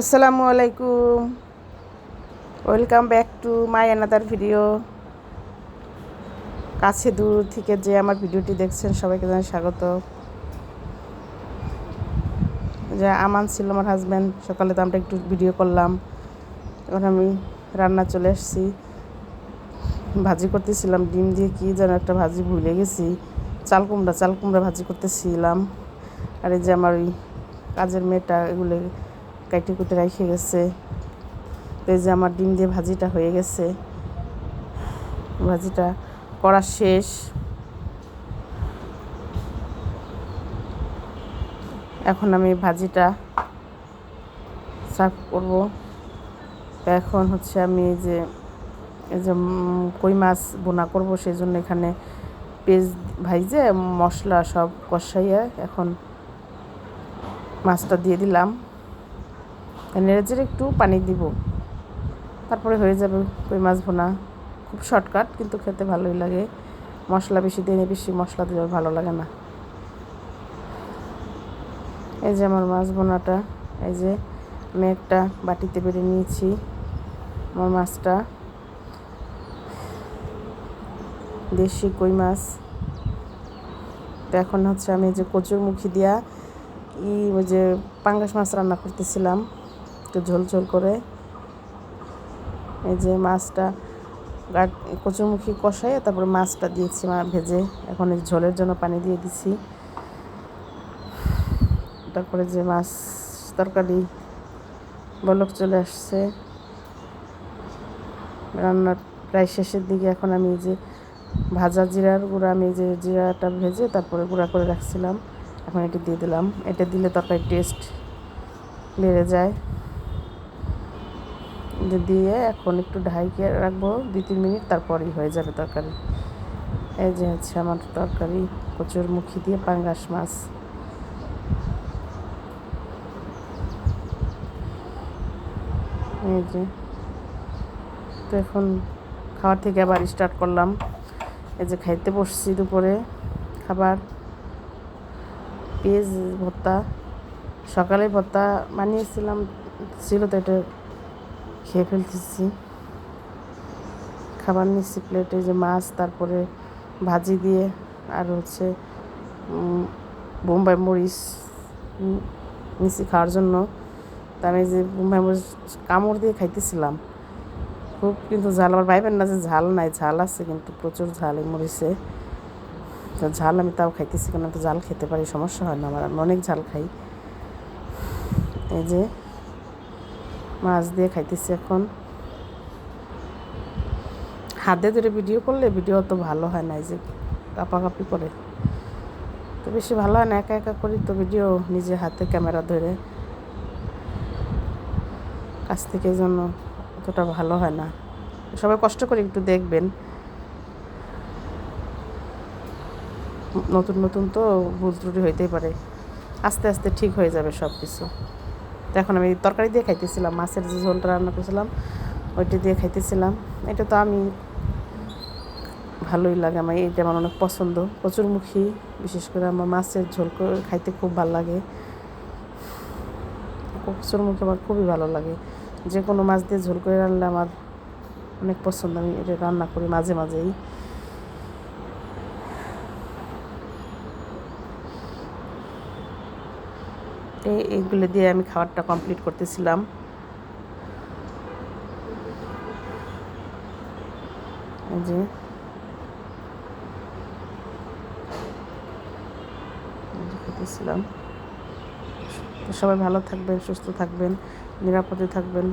আসসালামু আলাইকুম। Welcome back to my another video কাছে দূর থেকে যে আমার ভিডিওটি দেখছেন, সবাইকে জানাই স্বাগত। যে আমান ছিল আমার হাজব্যান্ড সকালে তো আমরা একটু ভিডিও করলাম। এখন আমি রান্না চলে এসেছি। ভাজি করতেছিলাম, ডিম দিয়ে কি যেন একটা ভাজি ভুলে গেছি। চাল কুমড়া চাল কুমড়া ভাজি করতেছিলাম। আর এই যে আমার ওই কাজের মেয়েটা, এগুলো কাইটে কুটে রেখে গেছে। যে আমার ডিম দিয়ে ভাজিটা হয়ে গেছে। ভাজিটা করা শেষ। এখন আমি ভাজিটা সার্ভ করব। এখন হচ্ছে আমি যে, এই যে কই মাছ বোনা করব সেই জন্য এখানে পেঁয়াজ ভাইজে মশলা সব কষাইয়া এখন মাছটা দিয়ে দিলাম। নেড়ে চেড়ে একটু পানি দিব। তারপরে হয়ে যাবে কই মাছ ভোনা। খুব শর্টকাট কিন্তু খেতে ভালোই লাগে। মশলা বেশি, দিনে বেশি মশলা দিলে ভালো লাগে না। এই যে আমার মাছ ভোনাটা, এই যে আমি একটা বাটিতে বেড়ে নিয়েছি আমার মাছটা। দেশি কই মাছ। তো এখন হচ্ছে আমি যে কচুর মুখি দিয়া ই ওই যে পাঙ্গাস মাছ রান্না করতেছিলাম। একটু ঝোল ঝোল করে। এই যে মাছটা গাট কচুরমুখী কষাই তারপরে মাছটা দিয়েছি মা ভেজে। এখন এই ঝোলের জন্য পানি দিয়ে দিছি। তারপরে যে মাছ তরকারি বলক চলে আসছে। রান্নার প্রায় শেষের দিকে এখন আমি এই যে ভাজা জিরার গুঁড়া, আমি যে জিরাটা ভেজে তারপরে গুঁড়া করে রাখছিলাম। এখন এটা দিয়ে দিলাম। এটা দিলে তরকারি টেস্ট বেড়ে যায়। দিয়ে এখন একটু ঢাইকে রাখব, দুই তিন মিনিট, তারপরেই হয়ে যাবে তরকারি। এই যে হচ্ছে আমার তরকারি, কচুর মুখি দিয়ে পাঙ্গাস মাছ। এই যে, তো এখন খাওয়ার থেকে আবার স্টার্ট করলাম। এই যে খাইতে বসছি দুপুরে, খাবার। পেঁয়াজ ভর্তা, সকালে ভর্তা বানিয়েছিলাম, ছিল তো এটা খেয়ে ফেলতেছি। খাবার নিচ্ছি প্লেটে যে মাছ, তারপরে ভাজি দিয়ে, আর হচ্ছে বোম্বাই মরিচ নিচ্ছি খাওয়ার জন্য। তা আমি যে বোম্বাই মরিচ কামড় দিয়ে খাইতেছিলাম। খুব কিন্তু ঝাল আমার ভাইবেন না যে ঝাল নাই, ঝাল আছে কিন্তু প্রচুর ঝাল এই মরিচে। তো ঝাল আমি তাও খাইতেছি কেন তো ঝাল খেতে পারি, সমস্যা হয় না, আমার আমি অনেক ঝাল খাই। এই যে মাছ দিয়ে খাইতেছি এখন। হাতে ধরে ভিডিও করলে ভিডিও তো ভালো হয় না যে কাপাকাপি করে। তো বেশি ভালো হয় না, একা একা করি তো ভিডিও নিজে হাতে ক্যামেরা ধরে। কাছ থেকে জন্য অতটা ভালো হয় না। সবাই কষ্ট করে একটু দেখবেন। নতুন নতুন তো ভুল ত্রুটি হইতেই পারে। আস্তে আস্তে ঠিক হয়ে যাবে সব কিছু তো এখন আমি তরকারি দিয়ে খাইতেছিলাম, মাছের যে ঝোলটা রান্না করেছিলাম, ওইটা দিয়ে খাইতেছিলাম। এটা তো আমি ভালোই লাগে আমার, এটা আমার অনেক পছন্দ। কচুরমুখী, বিশেষ করে আমার মাছের ঝোল করে খাইতে খুব ভালো লাগে। কচুরমুখী আমার খুবই ভালো লাগে। যে কোনো মাছ দিয়ে ঝোল করে রান্নালে আমার অনেক পছন্দ, আমি এটা রান্না করি মাঝে মাঝেই। এই এইগুলো দিয়ে আমি খাবারটা কমপ্লিট করতেছিলাম। যে। খেতেছিলাম। সবাই ভালো থাকবেন, সুস্থ থাকবেন, নিরাপদে থাকবেন।